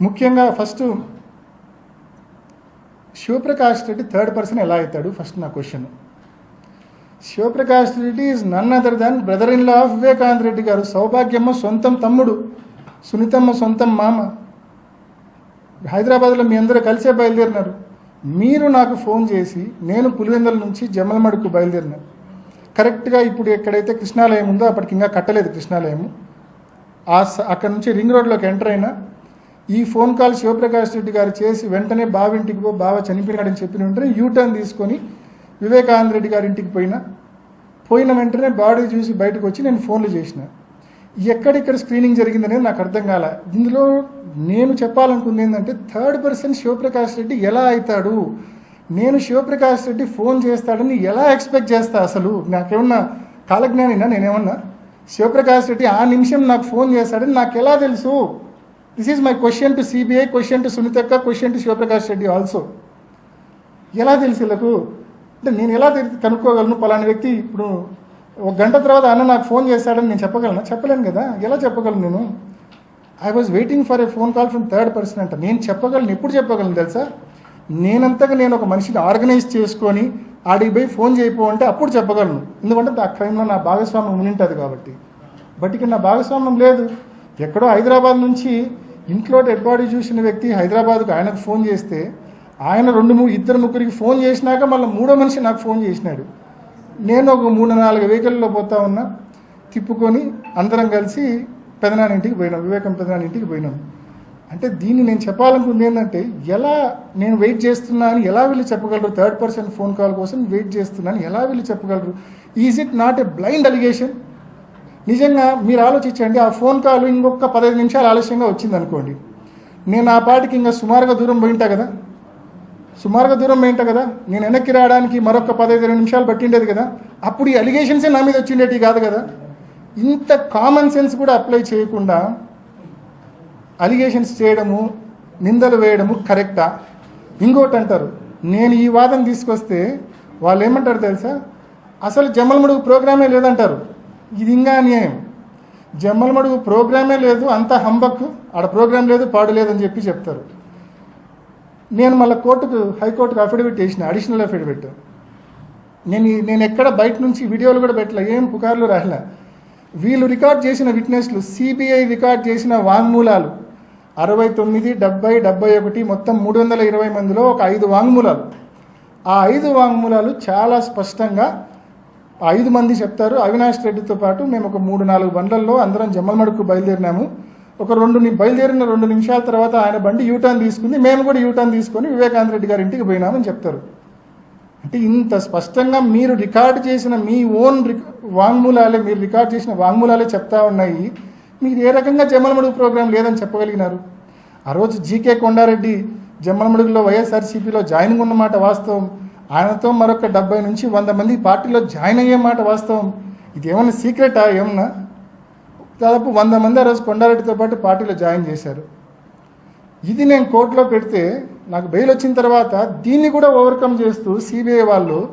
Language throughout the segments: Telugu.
ముఖ్యంగా first Shivaprakash Reddy third person ఎలా అవుతాడు? ఫస్ట్ నా question Shivaprakash Reddy is none other than brother in law of Vivekananda Reddy garu. Soubhagyamma సొంతం తమ్ముడు సునీతమ్మ సొంతం మామ. హైదరాబాద్లో మీ అందరూ కలిసే బయలుదేరినారు. మీరు నాకు ఫోన్ చేసి నేను పులివెందుల నుంచి జమ్మలమడుకు బయలుదేరినాను కరెక్ట్గా ఇప్పుడు ఎక్కడైతే కృష్ణాలయం ఉందో అప్పటికి ఇంకా కట్టలేదు కృష్ణాలయం ఆ స- అక్కడ నుంచి రింగ్ రోడ్లోకి ఎంటర్ అయినా ఈ ఫోన్ కాల్ శివప్రకాష్ రెడ్డి గారు చేసి వెంటనే బావింటికి పో బావ చనిపోయినాడని చెప్పిన వెంటనే యూటర్న్ తీసుకొని వివేకానంద రెడ్డి గారి ఇంటికి పోయినా. పోయిన వెంటనే బాడీ చూసి బయటకు వచ్చి నేను ఫోన్లు చేసిన. ఎక్కడెక్కడ స్క్రీనింగ్ జరిగిందనేది నాకు అర్థం కాల. ఇందులో నేను చెప్పాలనుకుంది ఏంటంటే థర్డ్ పర్సన్ శివప్రకాష్ రెడ్డి ఎలా అవుతాడు నేను శివప్రకాష్ రెడ్డి ఫోన్ చేస్తాడని ఎలా ఎక్స్పెక్ట్ చేస్తా అసలు? నాకేమన్నా కాలజ్ఞానినా? నేనేమన్నా? శివప్రకాష్ రెడ్డి ఆ నిమిషం నాకు ఫోన్ చేస్తాడని నాకు ఎలా తెలుసు? This is my question to CBI question to సునీతక్క question to Shivaprakash Reddy also ఎలా తెలుసు వీళ్ళకు? అంటే నేను ఎలా తెలి- కనుక్కోగలను? పలానా వ్యక్తి ఇప్పుడు ఒక గంట తర్వాత అన్న నాకు ఫోన్ చేశాడని నేను చెప్పగలను? చెప్పలేను కదా. ఎలా చెప్పగలను నేను? I was waiting for a phone call from third person అంట. నేను చెప్పగలను ఎప్పుడు చెప్పగలను తెలుసా? నేనంతగా నేను ఒక మనిషిని ఆర్గనైజ్ చేసుకొని ఆడికి పోయి ఫోన్ చేయపో అంటే అప్పుడు చెప్పగలను. ఎందుకంటే ఆ క్రైమ్లో నా భాగస్వామ్యం ఉంటుంది కాబట్టి. బట్ ఇక్కడ నా భాగస్వామ్యం లేదు. ఎక్కడో హైదరాబాద్ నుంచి ఇంట్లో డెడ్ బాడీ చూసిన వ్యక్తి హైదరాబాద్కు ఆయనకు ఫోన్ చేస్తే ఆయన రెండు మూడు ఇద్దరు ముగ్గురికి ఫోన్ చేసినాక మళ్ళీ మూడో మనిషి నాకు ఫోన్ చేసినాడు. నేను ఒక మూడు నాలుగు వెహికల్లో పోతా ఉన్నా తిప్పుకొని అందరం కలిసి పెదనానింటికి పోయినాం వివేకం పెదనానింటికి పోయినాం. అంటే దీన్ని నేను చెప్పాలనుకుంది ఏంటంటే ఎలా నేను వెయిట్ చేస్తున్నా అని ఎలా వీళ్ళు చెప్పగలరు? థర్డ్ పర్సన్ ఫోన్ కాల్ కోసం వెయిట్ చేస్తున్నాను ఎలా వీళ్ళు చెప్పగలరు? Is it not a blind allegation నిజంగా మీరు ఆలోచించండి ఆ ఫోన్ కాల్ ఇంకొక పదహైదు నిమిషాలు ఆలస్యంగా వచ్చింది అనుకోండి నేను ఆ పాటికి ఇంకా సుమారుగా దూరం పోయింటా కదా? సుమారుగా దూరం పోయింటా కదా? నేను వెనక్కి రావడానికి మరొక పదహైదు నిమిషాలు పట్టిండేది కదా? అప్పుడు ఈ అలిగేషన్సే నా మీద వచ్చిండేటి కాదు కదా? ఇంత కామన్ సెన్స్ కూడా అప్లై చేయకుండా అలిగేషన్స్ చేయడము నిందలు వేయడము కరెక్టా ఇంకోటి అంటారు నేను ఈ వాదన తీసుకొస్తే వాళ్ళు ఏమంటారు తెలుసా? అసలు జమ్మలమడుగు ప్రోగ్రామే లేదంటారు. ఇది ఇంకా అన్యాయం జమ్మలమడుగు ప్రోగ్రామే లేదు అంత హంబక్ ఆడ ప్రోగ్రామ్ లేదు పాడు లేదని చెప్పి చెప్తారు. నేను మళ్ళీ కోర్టుకు హైకోర్టుకు అఫిడవిట్ చేసిన అడిషనల్ అఫిడవిట్ నేను నేను ఎక్కడ బయట నుంచి వీడియోలు కూడా పెట్టలే ఏం పుకార్లు రాయలే. వీళ్ళు రికార్డ్ చేసిన విట్నెస్లు సిబిఐ రికార్డ్ చేసిన వాంగ్మూలాలు. అరవై తొమ్మిది డెబ్బై డెబ్బై ఒకటి మొత్తం మూడు వందల ఇరవై మందిలో ఒక ఐదు వాంగ్మూలాలు. ఆ ఐదు వాంగ్మూలాలు చాలా స్పష్టంగా ఐదు మంది చెప్తారు. అవినాష్ రెడ్డితో పాటు మేము ఒక మూడు నాలుగు బండ్లల్లో అందరం జమ్మలమడుకు బయలుదేరినాము. ఒక రెండు బయలుదేరిన రెండు నిమిషాల తర్వాత ఆయన బండి యూటర్న్ తీసుకుంది. మేము కూడా యూటర్న్ తీసుకొని వివేకానంద రెడ్డి గారి ఇంటికి పోయినామని చెప్తారు. అంటే ఇంత స్పష్టంగా మీరు రికార్డ్ చేసిన మీ ఓన్ రిక- వాంగ్మూలాలే మీరు రికార్డ్ చేసిన వాంగ్మూలాలే చెప్తా ఉన్నాయి. మీరు ఏ రకంగా జమ్మలమడుగు ప్రోగ్రాం లేదని చెప్పగలిగినారు? ఆ రోజు జీకే కొండారెడ్డి జమ్మలమడుగులో వైఎస్ఆర్సీపీలో జాయిన్ ఉన్నమాట వాస్తవం. ఆయనతో మరొక డెబ్బై నుంచి వంద మంది పార్టీలో జాయిన్ అయ్యే మాట వాస్తవం. ఇది ఏమన్నా సీక్రెటా ఏమన్నా? దాదాపు వంద మంది ఆ రోజు కొండారెడ్డితో పాటు పార్టీలో జాయిన్ చేశారు. ఇది నేను కోర్టులో పెడితే నాకు బెయిల్ వచ్చిన తర్వాత దీన్ని కూడా ఓవర్కమ్ చేస్తూ సిబిఐ వాళ్ళు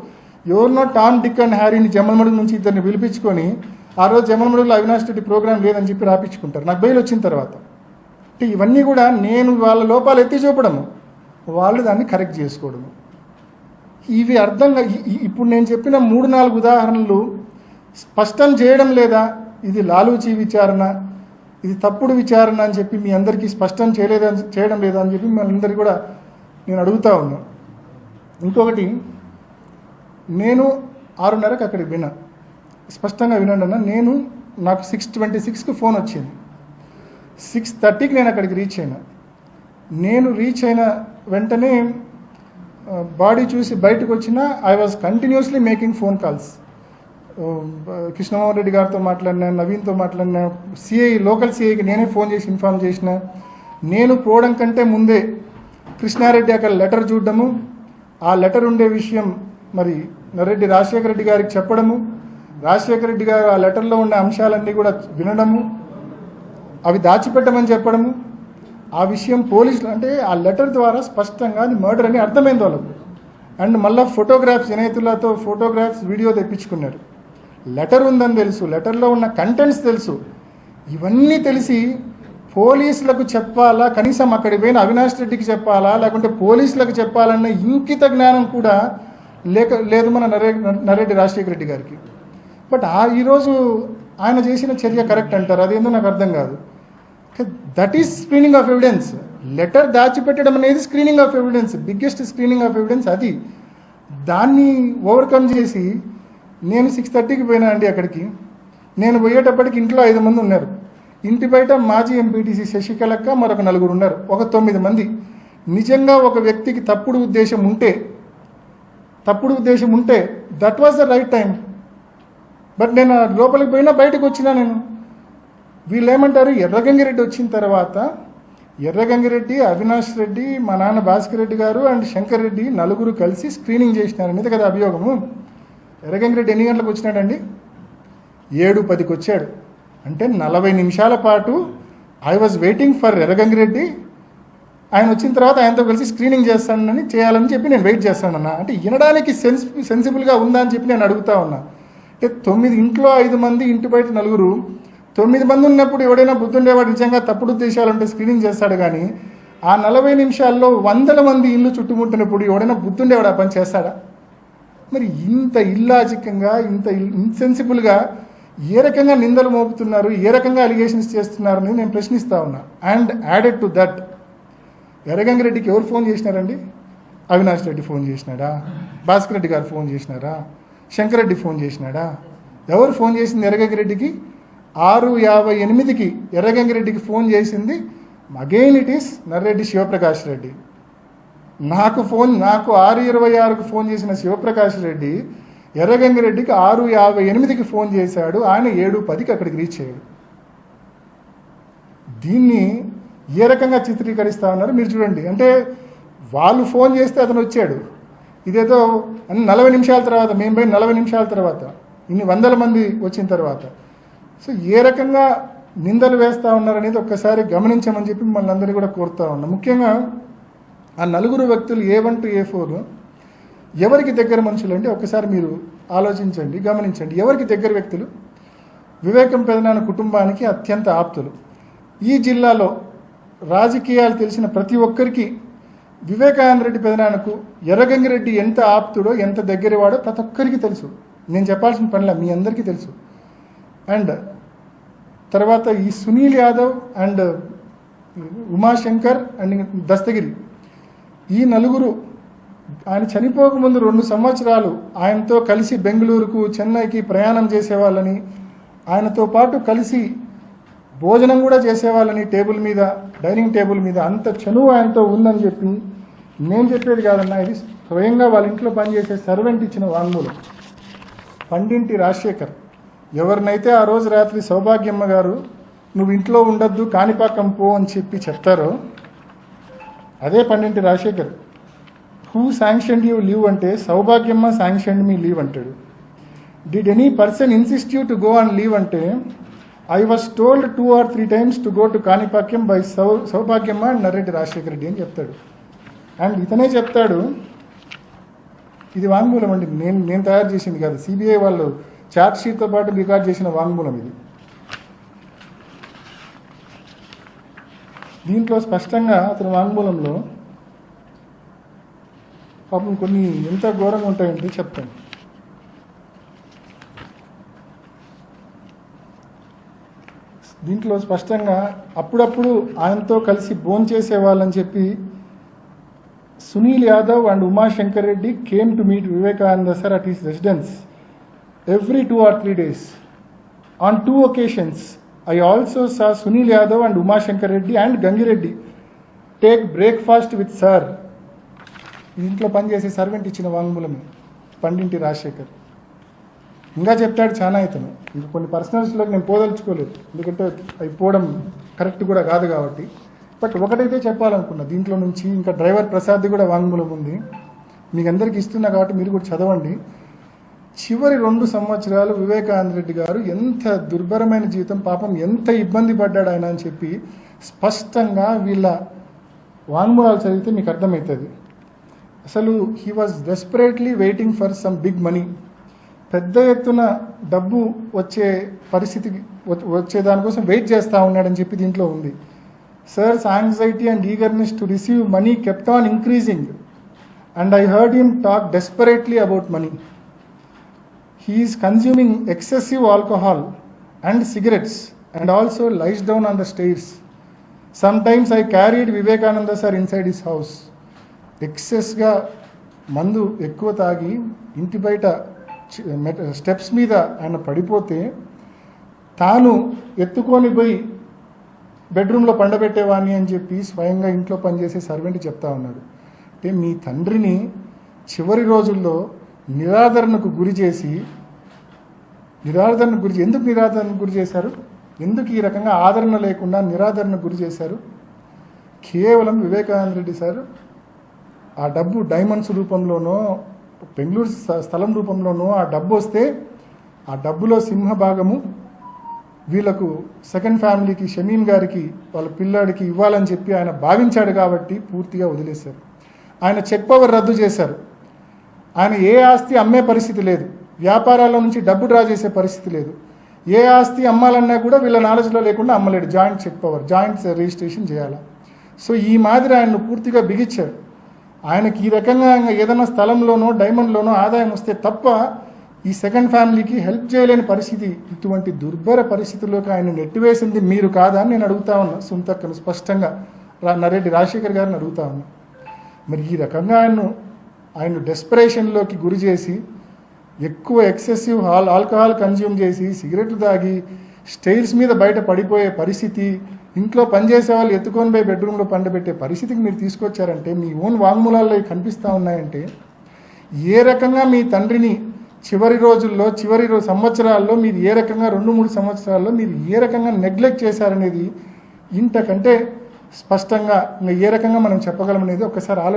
ఎవరినో టామ్ డిక్ అండ్ హ్యారీని జమ్మలమడుగు నుంచి ఇద్దరిని పిలిపించుకొని ఆ రోజు జమ్మలమడుగులో అవినాష్ రెడ్డి ప్రోగ్రాం లేదని చెప్పి రాపించుకుంటారు. నాకు బెయిల్ వచ్చిన తర్వాత. అంటే ఇవన్నీ కూడా నేను వాళ్ళ లోపాలు ఎత్తి చూపడము. వాళ్ళు దాన్ని కరెక్ట్ చేసుకోవడము. ఇవి అర్థంగా ఇప్పుడు నేను చెప్పిన మూడు నాలుగు ఉదాహరణలు స్పష్టం చేయడం లేదా ఇది లాలూచి విచారణ ఇది తప్పుడు విచారణ అని చెప్పి మీ అందరికీ స్పష్టం చేయలేదని చేయడం లేదా అని చెప్పి మనందరికీ అందరికీ కూడా నేను అడుగుతా ఉన్నా. ఇంకొకటి నేను ఆరున్నరకు అక్కడికి విన్నా స్పష్టంగా వినండి అన్న నేను నాకు సిక్స్ ట్వంటీ సిక్స్కి ఫోన్ వచ్చింది. సిక్స్ థర్టీకి నేను అక్కడికి రీచ్ అయినా. నేను రీచ్ అయిన వెంటనే బాడీ చూసి బయటకు వచ్చిన I was continuously making phone calls Krishnamohan Reddy గారితో మాట్లాడినా నవీన్తో మాట్లాడినా సిఐ లోకల్ సిఐకి నేనే ఫోన్ చేసి ఇన్ఫామ్ చేసిన. నేను పోవడం కంటే ముందే కృష్ణారెడ్డి అక్కడ లెటర్ చూడడము. ఆ లెటర్ ఉండే విషయం మరి నరెడ్డి రాజశేఖర రెడ్డి గారికి చెప్పడము. రాజశేఖర రెడ్డి గారు ఆ లెటర్లో ఉన్న అంశాలన్నీ కూడా వినడము. అవి దాచిపెట్టమని చెప్పడము. ఆ విషయం పోలీసులు అంటే ఆ లెటర్ ద్వారా స్పష్టంగా అది మర్డర్ అని అర్థమైంది వాళ్ళకు. అండ్ మళ్ళీ ఫోటోగ్రాఫ్స్ జనేతులతో ఫోటోగ్రాఫ్స్ వీడియో తెప్పించుకున్నారు. లెటర్ ఉందని తెలుసు లెటర్లో ఉన్న కంటెంట్స్ తెలుసు. ఇవన్నీ తెలిసి పోలీసులకు చెప్పాలా కనీసం అక్కడికి పోయిన అవినాష్ రెడ్డికి చెప్పాలా లేకుంటే పోలీసులకు చెప్పాలన్న ఇంకిత జ్ఞానం కూడా లేక లేదు మన నరే నరేడ్డి రాజశేఖర రెడ్డి గారికి. బట్ ఆ ఈరోజు ఆయన చేసిన చర్య కరెక్ట్ అంటారు అదేందో నాకు అర్థం కాదు. That is screening of evidence letter దాచిపెట్టడం అనేది screening of evidence biggest screening of evidence అది. దాన్ని ఓవర్కమ్ చేసి నేను సిక్స్ థర్టీకి పోయినా అండి అక్కడికి. నేను పోయేటప్పటికి ఇంట్లో ఐదు మంది ఉన్నారు. ఇంటి బయట మాజీ ఎంపీటీసీ శశికళక్క మరొక నలుగురు ఉన్నారు. ఒక తొమ్మిది మంది. నిజంగా ఒక వ్యక్తికి తప్పుడు ఉద్దేశం ఉంటే తప్పుడు ఉద్దేశం ఉంటే that was the right time but నేను లోపలికి పోయినా బయటకు వచ్చినా నేను. వీళ్ళు ఏమంటారు ఎర్రగంగిరెడ్డి వచ్చిన తర్వాత ఎర్రగంగిరెడ్డి అవినాష్ రెడ్డి మా నాన్న భాస్కర్ రెడ్డి గారు అండ్ శంకర్ రెడ్డి నలుగురు కలిసి స్క్రీనింగ్ చేసినారు మీద కదా అభియోగము. ఎర్రగంగిరెడ్డి ఎన్ని గంటలకు వచ్చినాడండి? ఏడు పదికి వచ్చాడు. అంటే నలభై నిమిషాల పాటు I was waiting for Erragangireddy. ఆయన వచ్చిన తర్వాత ఆయనతో కలిసి స్క్రీనింగ్ చేస్తానని చేయాలని చెప్పి నేను వెయిట్ చేస్తానన్న. అంటే వినడానికి సెన్స్ సెన్సిబుల్గా ఉందా అని చెప్పి నేను అడుగుతా ఉన్నా. అంటే తొమ్మిది ఇంట్లో ఐదు మంది ఇంటి బయట నలుగురు తొమ్మిది మంది ఉన్నప్పుడు ఎవడైనా బుద్ధుండేవాడు నిజంగా తప్పుడు ఉద్దేశాలుంటే స్క్రీనింగ్ చేస్తాడు కానీ ఆ నలభై నిమిషాల్లో వందల మంది ఇల్లు చుట్టుముట్టినప్పుడు ఎవడైనా బుద్ధుండేవాడు ఆ పని చేస్తాడా? మరి ఇంత ఇల్లాజికంగా ఇంత ఇన్సెన్సిబుల్గా ఏ రకంగా నిందలు మోపుతున్నారు ఏ రకంగా అలిగేషన్స్ చేస్తున్నారు నేను ప్రశ్నిస్తా ఉన్నా. అండ్ యాడెడ్ టు దట్ ఎర్రగంగిరెడ్డికి ఎవరు ఫోన్ చేసినారండి? అవినాష్ రెడ్డి ఫోన్ చేసినాడా? భాస్కర్ రెడ్డి గారు ఫోన్ చేసినారా? శంకర్ రెడ్డి ఫోన్ చేసినాడా? ఎవరు ఫోన్ చేసింది ఎర్రగంగిరెడ్డికి? ఆరు యాభై ఎనిమిదికి ఎర్రగంగిరెడ్డికి ఫోన్ చేసింది. Again it is Narreddy Shivaprakash Reddy. నాకు ఫోన్ నాకు ఆరు ఇరవై ఆరుకు ఫోన్ చేసిన శివప్రకాష్ రెడ్డి ఎర్రగంగిరెడ్డికి ఆరు యాభై ఎనిమిదికి ఫోన్ చేశాడు. ఆయన ఏడు పదికి అక్కడికి రీచ్ అయ్యాడు. దీన్ని ఏ రకంగా చిత్రీకరిస్తా ఉన్నారు మీరు చూడండి. అంటే వాళ్ళు ఫోన్ చేస్తే అతను వచ్చాడు. ఇదేదో నలభై నిమిషాల తర్వాత మేము పోయిన నలభై నిమిషాల తర్వాత ఇన్ని వందల మంది వచ్చిన తర్వాత. సో ఏ రకంగా నిందలు వేస్తూ ఉన్నారనేది ఒక్కసారి గమనించమని చెప్పి మిమ్మల్ని అందరినీ కూడా కోరుతా ఉన్నాం. ముఖ్యంగా ఆ నలుగురు వ్యక్తులు A one to A four ఎవరికి దగ్గర మనుషులు అంటే ఒక్కసారి మీరు ఆలోచించండి గమనించండి. ఎవరికి దగ్గర వ్యక్తులు? వివేకం పెదనాన్న కుటుంబానికి అత్యంత ఆప్తులు. ఈ జిల్లాలో రాజకీయాలు తెలిసిన ప్రతి ఒక్కరికి వివేకానంద రెడ్డి పెదనాన్నకు ఎర్రగంగిరెడ్డి ఎంత ఆప్తుడో ఎంత దగ్గరవాడో ప్రతి ఒక్కరికి తెలుసు. నేను చెప్పాల్సిన పనిలా మీ అందరికీ తెలుసు. అండ్ తర్వాత ఈ సునీల్ యాదవ్ అండ్ ఉమాశంకర్ అండ్ దస్తగిరి. ఈ నలుగురు ఆయన చనిపోకముందు రెండు సంవత్సరాలు ఆయనతో కలిసి బెంగళూరుకు చెన్నైకి ప్రయాణం చేసేవాళ్ళని ఆయనతో పాటు కలిసి భోజనం కూడా చేసేవాళ్ళని టేబుల్ మీద డైనింగ్ టేబుల్ మీద అంత చనువు ఆయనతో ఉందని చెప్పి నేను చెప్పేది కాదన్నా ఇది స్వయంగా వాళ్ళ ఇంట్లో పనిచేసే సర్వెంట్ ఇచ్చిన వాంగ్మూలం. పండింటి రాజశేఖర్. ఎవరినైతే ఆ రోజు రాత్రి సౌభాగ్యమ్మ గారు నువ్వు ఇంట్లో ఉండొద్దు కాణిపాకం పో అని చెప్పి చెప్తారో అదే పండింటి Rajasekhar. Who sanction you leave అంటే సౌభాగ్యమ్మ శాంక్షన్ మీ లీవ్ అంటాడు. Did any person insist you to go and leave అంటే I was told two or three times to go to Kanipakam by సౌ సౌభాగ్యమ్మ అండ్ నర్రెడ్డి రాజశేఖర రెడ్డి అని చెప్తాడు. అండ్ ఇతనే చెప్తాడు ఇది వాంగ్మూలం అండి నేను నేను తయారు చేసింది కాదు సిబిఐ వాళ్ళు చార్జ్షీట్తో పాటు రికార్డ్ చేసిన వాంగ్మూలం ఇది. దీంట్లో స్పష్టంగా అతని వాంగ్మూలంలో పాపం కొన్ని ఎంత ఘోరంగా ఉంటాయంటే చెప్తాను. దీంట్లో స్పష్టంగా అప్పుడప్పుడు ఆయనతో కలిసి భోంచేసే చేసేవాళ్ళని చెప్పి Sunil Yadav and Umashankar Reddy came to meet Vivekananda sir at his residence. Every two or three days on two occasions I also Yadav Sunil Yadav and Reddy Reddy and Gangireddy take breakfast with sir ఇంట్లో పనిచేసే సర్వెంట్ ఇచ్చిన వాంగ్మూలమే. పండింటి రాజశేఖర్. ఇంకా చెప్తాడు చాలా ఇతను. ఇంకా కొన్ని పర్సనల్స్లోకి నేను పోదలుచుకోలేదు. ఎందుకంటే అవి పోవడం కరెక్ట్ కూడా కాదు కాబట్టి. బట్ ఒకటైతే చెప్పాలనుకున్నా దీంట్లో నుంచి ఇంకా డ్రైవర్ ప్రసాద్ది కూడా వాంగ్మూలం ఉంది. మీకు అందరికీ ఇస్తున్నా కాబట్టి మీరు కూడా చదవండి. చివరి రెండు సంవత్సరాలు వివేకానంద రెడ్డి గారు ఎంత దుర్భరమైన జీవితం పాపం ఎంత ఇబ్బంది పడ్డాడు ఆయన అని చెప్పి స్పష్టంగా వీళ్ళ వాంగ్మూలాలు చదివితే మీకు అర్థమవుతుంది. అసలు he was desperately waiting for some big money పెద్ద ఎత్తున డబ్బు వచ్చే పరిస్థితికి వచ్చే దానికోసం వెయిట్ చేస్తూ ఉన్నాడని చెప్పి దీంట్లో ఉంది. Sir's anxiety and eagerness to receive money kept on increasing and I heard him talk desperately about money he is consuming excessive alcohol and cigarettes and also lies down on the stairs sometimes I carried Vivekananda sir inside his house ఎక్సెస్గా మందు ఎక్కువ తాగి ఇంటి బయట స్టెప్స్ మీద ఆయన పడిపోతే తాను ఎత్తుకొని పోయి బెడ్రూమ్లో పండబెట్టేవాడిని అని చెప్పి స్వయంగా ఇంట్లో పనిచేసే సర్వెంట్ చెప్తా ఉన్నాడు. అంటే మీ తండ్రిని చివరి రోజుల్లో నిరాదరణకు గురి చేసి నిరాదరణకు గురి ఎందుకు నిరాదరణకు గురి చేశారు? ఎందుకు ఈ రకంగా ఆదరణ లేకుండా నిరాదరణకు గురి చేశారు? కేవలం వివేకానంద రెడ్డి సార్ ఆ డబ్బు డైమండ్స్ రూపంలోనో బెంగళూరు స్థలం రూపంలోనో ఆ డబ్బు వస్తే ఆ డబ్బులో సింహ భాగము వీళ్ళకు సెకండ్ ఫ్యామిలీకి షమీన్ గారికి వాళ్ళ పిల్లాడికి ఇవ్వాలని చెప్పి ఆయన భావించాడు కాబట్టి పూర్తిగా వదిలేశారు. ఆయన చెక్ పవర్ రద్దు చేశారు. ఆయన ఏ ఆస్తి అమ్మే పరిస్థితి లేదు. వ్యాపారాల నుంచి డబ్బు డ్రా చేసే పరిస్థితి లేదు. ఏ ఆస్తి అమ్మాలన్నా కూడా వీళ్ళ నాలెడ్జ్లో లేకుండా అమ్మలేడు. Joint check power joint registration చేయాలి? సో ఈ మాదిరి ఆయన్ను పూర్తిగా బిగించారు. ఆయనకి ఈ రకంగా ఏదైనా స్థలంలోనో డైమండ్లోనో ఆదాయం వస్తే తప్ప ఈ సెకండ్ ఫ్యామిలీకి హెల్ప్ చేయలేని పరిస్థితి ఇటువంటి దుర్భర పరిస్థితుల్లోకి ఆయన నెట్టివేసింది మీరు కాదా అని నేను అడుగుతా ఉన్నా. సుంతక్కను స్పష్టంగా రా నరెడ్డి రాజశేఖర్ గారిని అడుగుతా ఉన్నా. మరి ఈ రకంగా ఆయన్ను ఆయన డెస్పరేషన్లోకి గురి చేసి ఎక్కువ ఎక్సెసివ్ ఆల్ ఆల్కహాల్ కన్జ్యూమ్ చేసి సిగరెట్లు తాగి స్టైల్స్ మీద బయట పడిపోయే పరిస్థితి ఇంట్లో పనిచేసే వాళ్ళు ఎత్తుకొని పోయి బెడ్రూమ్లో పండబెట్టే పరిస్థితికి మీరు తీసుకొచ్చారంటే మీ ఓన్ వాంగ్మూలాల్లో కనిపిస్తూ ఉన్నాయంటే ఏ రకంగా మీ తండ్రిని చివరి రోజుల్లో చివరి సంవత్సరాల్లో మీరు ఏ రకంగా రెండు మూడు సంవత్సరాల్లో మీరు ఏ రకంగా నెగ్లెక్ట్ చేశారనేది ఇంతకంటే స్పష్టంగా ఇంకా ఏ రకంగా మనం చెప్పగలం అనేది ఒకసారి ఆలోచన